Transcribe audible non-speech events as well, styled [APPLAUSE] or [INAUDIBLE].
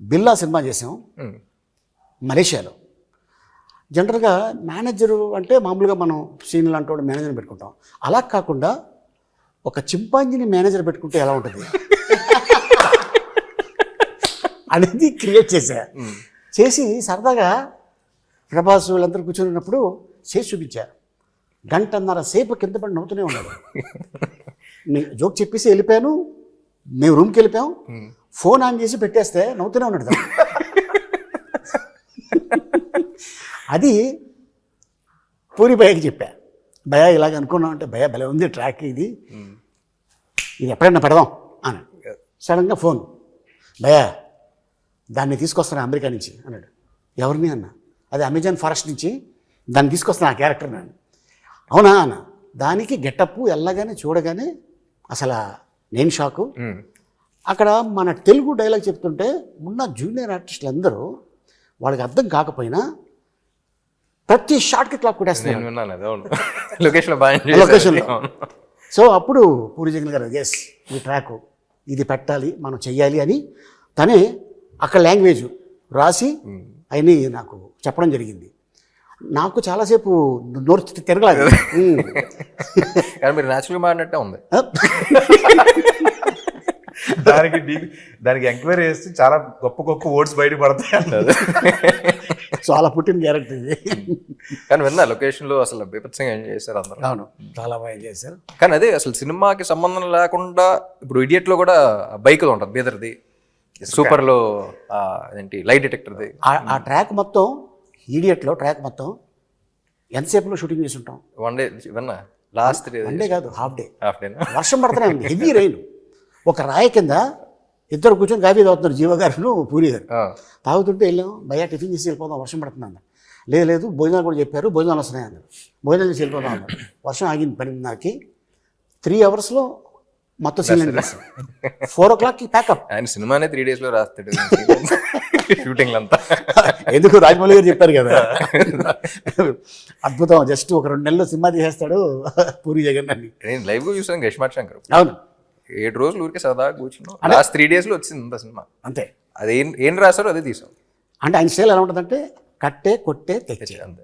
బిల్లా cinema చేసాం. మలేషియాలో. జనరల్గా మేనేజరు అంటే మామూలుగా మనం సీన్లు అంటూ మేనేజర్ పెట్టుకుంటాం. అలా కాకుండా ఒక చింపాంజీని మేనేజర్ పెట్టుకుంటే ఎలా ఉంటుంది? [LAUGHS] అనేది క్రియేట్ చేశా. చేసి సరదాగా ప్రభాస్ వీళ్ళందరూ కూర్చొని ఉన్నప్పుడు చేసి చూపించా. గంటన్నర సేపు కింద పడి నవ్వుతూనే ఉన్నాడు. [LAUGHS] జోక్ చెప్పేసి వెళ్ళిపోయాను. మేము రూమ్కి వెళ్ళిపోయాం. ఫోన్ ఆన్ చేసి పెట్టేస్తే నవ్వుతూనే ఉన్నాడు తను. అది పూరి భయకి చెప్పా. భయ ఇలాగ అనుకున్నాం అంటే భయ భలే ఉంది ట్రాక్ ఇది. ఇది ఎప్పుడైనా పెడదాం అని సడన్గా ఫోన్. భయ దాన్ని తీసుకొస్తాను అమెరికా నుంచి అన్నాడు. ఎవరిని అన్న? అది అమెజాన్ ఫారెస్ట్ నుంచి దాన్ని తీసుకొస్తాను ఆ క్యారెక్టర్ నేను అవునా అన్న? దానికి గెటప్ వెళ్ళగానే చూడగానే అసలు నేను షాకు అక్కడ మన తెలుగు డైలాగ్ చెప్తుంటే ఉన్న జూనియర్ ఆర్టిస్టులు అందరూ వాళ్ళకి అర్థం కాకపోయినా ప్రతి షాట్కి క్లాప్ కొట్టేస్తున్నారు. [LAUGHS] సో అప్పుడు పూరి జగన్ గారు ఎస్ ఈ ట్రాక్ ఇది పెట్టాలి మనం చెయ్యాలి అని తనే అక్కడ లాంగ్వేజ్ రాసి ఆయన్ని నాకు చెప్పడం జరిగింది. నాకు చాలాసేపు నోరు తి- తిరగలేదు. [LAUGHS] మీరు న్యాచురల్ మాడినట్టే ఉంది. [LAUGHS] దానికి దానికి ఎంక్వైరీ చేస్తే చాలా గొప్ప గొప్ప ఓట్స్ బయట పడతాయి అన్నది. సో అలా పుట్టిన క్యారెక్టర్ ఇది. కానీ విన్నా లొకేషన్లో అసలు బీభత్సంగా ఎంజాయ్ చేశారు అందరూ? అవును. చాలా బాగా చేశారు? కానీ అదే అసలు సినిమాకి సంబంధం లేకుండా ఇప్పుడు ఇడియట్లో కూడా బైక్ ఉంటుంది బీదర్ది. సూపర్లో ఆ, ఏంటి లైట్ డిటెక్టర్ది ఆ- ఆ ట్రాక్ మొత్తం ఈడియట్లో ట్రాక్ మొత్తం ఎంతసేపులో షూటింగ్ చేసి ఉంటాం వన్ డే విన్నా లాస్ట్ డే వన్ డే కాదు హాఫ్ డే హాఫ్ డే వర్షం పడుతూనే ఉంది హెవీ రైన్ ఒక రాయి కింద ఇద్దరు కూర్చొని కాఫీ తాగుతున్నారు జీవ గారు పూరి గారు. తాగుతుంటే వెళ్ళాం భయ్యా టిఫిన్ చేసి వెళ్ళిపోదాం వర్షం పడుతుంది అన్నారు లేదు లేదు భోజనాలు కూడా చెప్పారు భోజనాలు వస్తున్నాయి అన్నారు భోజనాలు చేసి వెళ్ళిపోదాం అన్నారు. వర్షం ఆగింది పన్నెండున్నరకి. త్రీ అవర్స్లో మొత్తం సీన్ ఫోర్ ఓ క్లాక్కి ప్యాకప్ ఆయన సినిమానే త్రీ డేస్లో రాస్తాడు. షూటింగ్ అంతా ఎందుకు రాజమౌళి గారు చెప్పారు కదా? అద్భుతం. జస్ట్ ఒక రెండు నెలలు సినిమా తీసేస్తాడు పూరి జగన్ అని నేను లైవ్ చూసాను గష్మాట్ శంకర్. అవును. ఏడు రోజులు ఊరికే సరదాగా కూర్చున్నాం. లాస్ట్ త్రీ డేస్లో వచ్చింది అంత సినిమా. అంతే. అది ఏం ఏం రాశారో అదే తీసాం. అంటే ఆయన స్టైల్ ఎలా ఉంటుందంటే కట్టే కొట్టే తెచ్చే అంతే.